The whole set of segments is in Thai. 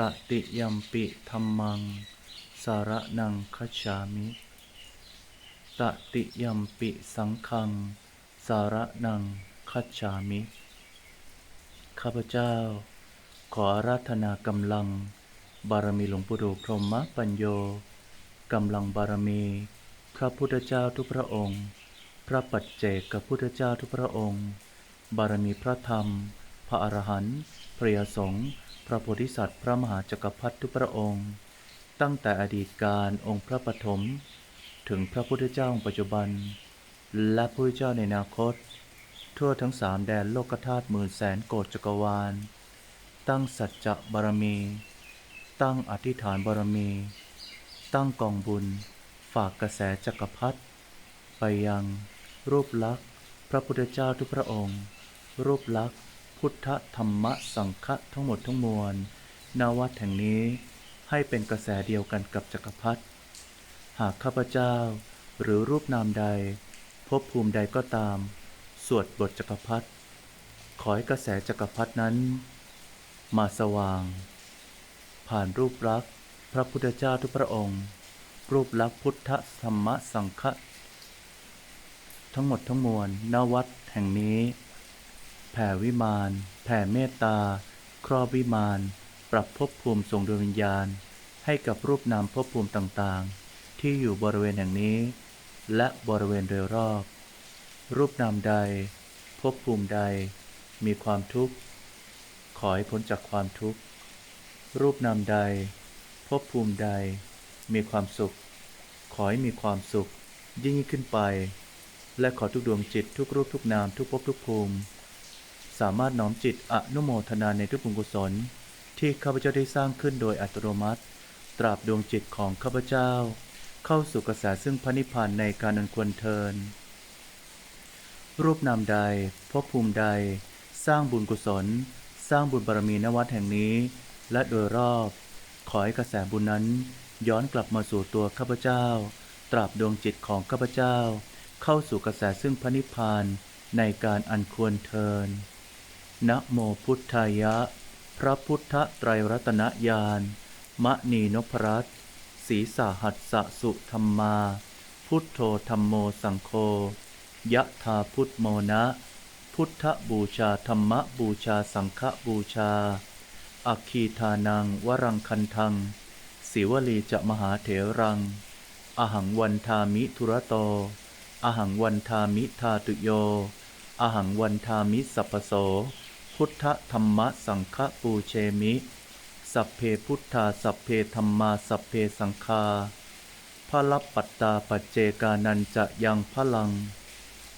ตติยัมปิธัมมัง สารนังคัจฉามิ ตติยัมปิสังฆัง สารนังคัจฉามิ ข้าพเจ้า ขออาราธนากำลัง บารมีหลวงปู่ดูพรหมปัญโยกำลังบารมี พระพุทธเจ้าทุกพระองค์ พระปัจเจกพุทธเจ้าทุกพระองค์ บารมีพระธรรม พระอรหันต์พระยสงฆ์ พระโพธิสัตว์พระมหาจักรพรรดิทุกพระองค์ ตั้งแต่อดีตการองค์พระปฐมถึงพระพุทธเจ้าปัจจุบัน และพระพุทธเจ้าในอนาคต ทั่วทั้งสามแดนโลกธาตุหมื่นแสนโกฏจักรวาล ตั้งสัจจะบารมี ตั้งอธิษฐานบารมี ตั้งกองบุญ ฝากกระแสจักรพรรดิไปยัง รูปลักษณ์ พระพุทธเจ้าทุกพระองค์ รูปลักษณ์ พุทธธรรมสังฆะทั้งหมดทั้งมวลนวัดแห่งนี้ให้เป็นกระแสเดียวกันกับจักรพรรดิหากข้าพเจ้าหรือรูปนามใดพบภูมิใดก็ตาม สวดบทจักรพรรดิขอให้กระแสจักรพรรดินั้น มาสว่าง ผ่านรูปลักษณ์พระพุทธเจ้าทุกพระองค์ รูปลักษณ์พุทธธรรมสังฆะทั้งหมดทั้งมวลณวัดแห่งนี้ แผ่วิมาน แผ่เมตตา ครอบวิมาน ปรับภพภูมิทรงดวงวิญญาณ ให้กับรูปนามภพภูมิต่างๆ ที่อยู่บริเวณแห่งนี้ และบริเวณโดยรอบ รูปนามใดภพภูมิใด มีความทุกข์ ขอให้พ้นจากความทุกข์ รูปนามใดภพภูมิใด มีความสุข ขอให้มีความสุข ยิ่งขึ้นไป และขอทุกดวงจิตทุกรูปทุกนามทุกภพทุกภูมิ สามารถน้อมจิตอนุโมทนาในทุกบุญกุศล ที่ข้าพเจ้าได้สร้างขึ้นโดยอัตโนมัติ ตราบดวงจิตของข้าพเจ้า เข้าสู่กระแสซึ่งพระนิพพานในการอันควรเทิน รูปนามใดภพภูมิใด สร้างบุญกุศล สร้างบุญบารมีนวัดแห่งนี้ และโดยรอบ ขอให้กระแสบุญนั้น ย้อนกลับมาสู่ตัวข้าพเจ้า ตราบดวงจิตของข้าพเจ้า เข้าสู่กระแสซึ่งพระนิพพานในการอันควรเทิน นะโมพุทธายะ พระพุทธไตรรัตนญาณมะนีนพรัตศีสาหัสสะสุธรรมา พุทโธธรรมโมสังโฆยะธาพุทโมนะ พุทธบูชาธรรมบูชาสังฆบูชา อัคคีทานังวรังคันทังสิวลีจะมหาเถรัง อหังวันทามิทุระโต อหังวันทามิทาตุโย อหังวันทามิสัพโส พุทธธรรมสังฆปูเชมิ สัพเพพุทธาสัพเพธรรมาสัพเพสังฆาพระลับปัตตาปัจเจกานันจะยังพลัง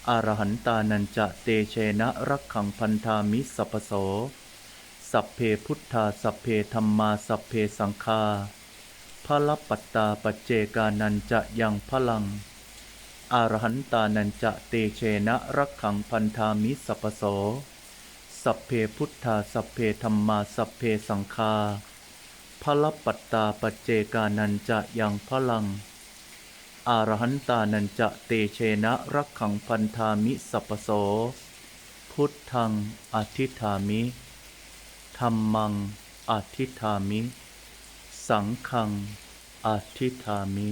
อรหันตานันจะเตเชนะรักขังพันธามิสัพโส สัพเพพุทธาสัพเพธรรมาสัพเพสังฆาพระลับปัตตาปัจเจกานันจะยังพลัง อรหันตานันจะเตเชนะรักขังพันธามิสัพโส สัพเพพุทธาสัพเพธรรมาสัพเพสังฆาพระปัตตาปัจเจกานันจะยังพลังอรหันตานันจะเตเชนะรักขังพันธามิสัพโส พุทธังอธิฐามิธรรมังอธิฐามิ สังฆังอธิฐามิ